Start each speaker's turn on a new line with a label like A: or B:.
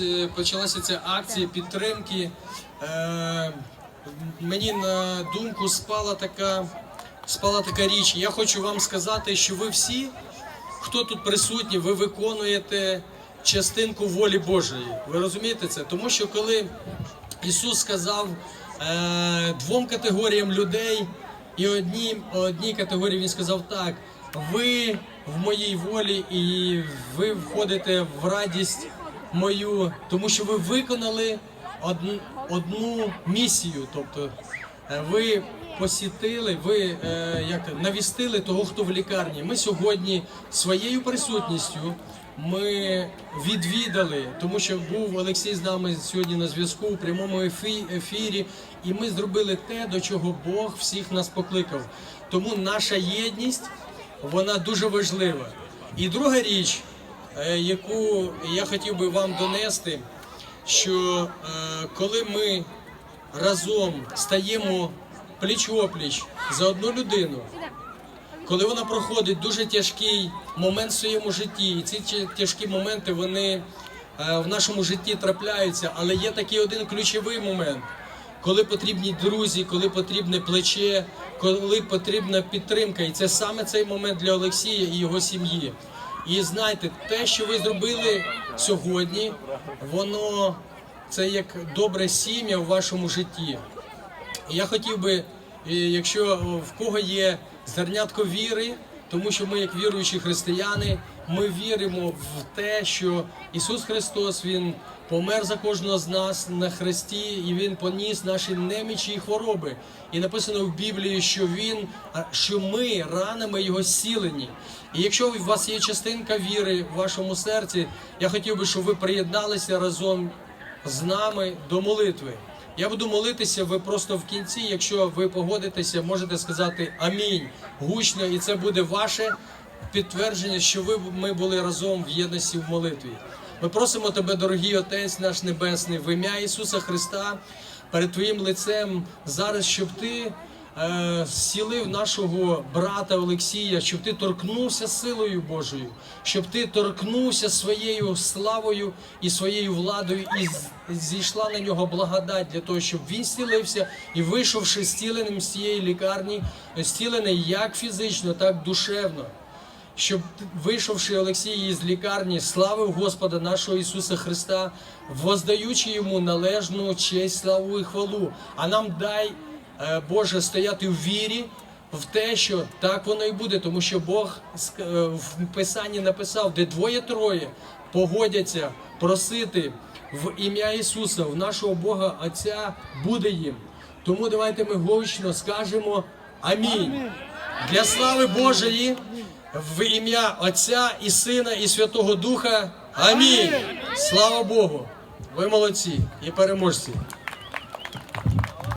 A: Е, Почалася ця акція підтримки. Е, мені на думку спала така, спала така річ. Я хочу вам сказати, що ви всі, хто тут присутні, ви виконуєте частинку волі Божої. Ви розумієте це? Тому що коли Ісус сказав е, двом категоріям людей, і одній, одній категорії Він сказав так: ви в моїй волі, і ви входите в радість мою, тому що ви виконали одну, одну місію. Тобто е, ви посітили, ви е, як навістили того, хто в лікарні. Ми сьогодні своєю присутністю ми відвідали, тому що був Олексій з нами сьогодні на зв'язку у прямому ефі- ефірі, і ми зробили те, до чого Бог всіх нас покликав. Тому наша єдність вона дуже важлива. І друга річ, яку я хотів би вам донести, що е, коли ми разом стаємо пліч-опліч за одну людину, коли вона проходить дуже тяжкий момент в своєму житті, і ці тяжкі моменти вони е, в нашому житті трапляються, але є такий один ключовий момент, коли потрібні друзі, коли потрібне плече, коли потрібна підтримка. І це саме цей момент для Олексія і його сім'ї. І знайте, те, що ви зробили сьогодні, воно це як добре сім'я в вашому житті. І Я хотів би, е, якщо в кого є зернятко віри, тому що ми, як віруючі християни, ми віримо в те, що Ісус Христос Він помер за кожного з нас на хресті, і Він поніс наші немічі і хвороби. І написано в Біблії, що Він, що ми ранами Його зцілені. І якщо у вас є частинка віри в вашому серці, я хотів би, щоб ви приєдналися разом з нами до молитви. Я буду молитися, ви просто в кінці, якщо ви погодитеся, можете сказати амінь гучно, і це буде ваше підтвердження, що ви ми були разом в єдності в молитві. Ми просимо тебе, дорогий Отець наш Небесний, в ім'я Ісуса Христа перед Твоїм лицем зараз, щоб ти е, зцілив нашого брата Олексія, щоб ти торкнувся силою Божою, щоб ти торкнувся своєю славою і своєю владою, і зійшла на нього благодать для того, щоб він зцілився і вийшовши зціленим з цієї лікарні, зцілений як фізично, так душевно щоб вийшовши Олексій із лікарні, славив Господа нашого Ісуса Христа, воздаючи йому належну честь, славу і хвалу. А нам дай, Боже, стояти в вірі в те, що так воно і буде, тому що Бог е, в Писанні написав, де двоє-троє погодяться просити в ім'я Ісуса, в нашого Бога Отця буде їм. Тому давайте ми гучно скажемо Амінь. Для слави Божої в ім'я Отця і Сина і Святого Духа. Амінь. Слава Богу. Ви молодці і переможці.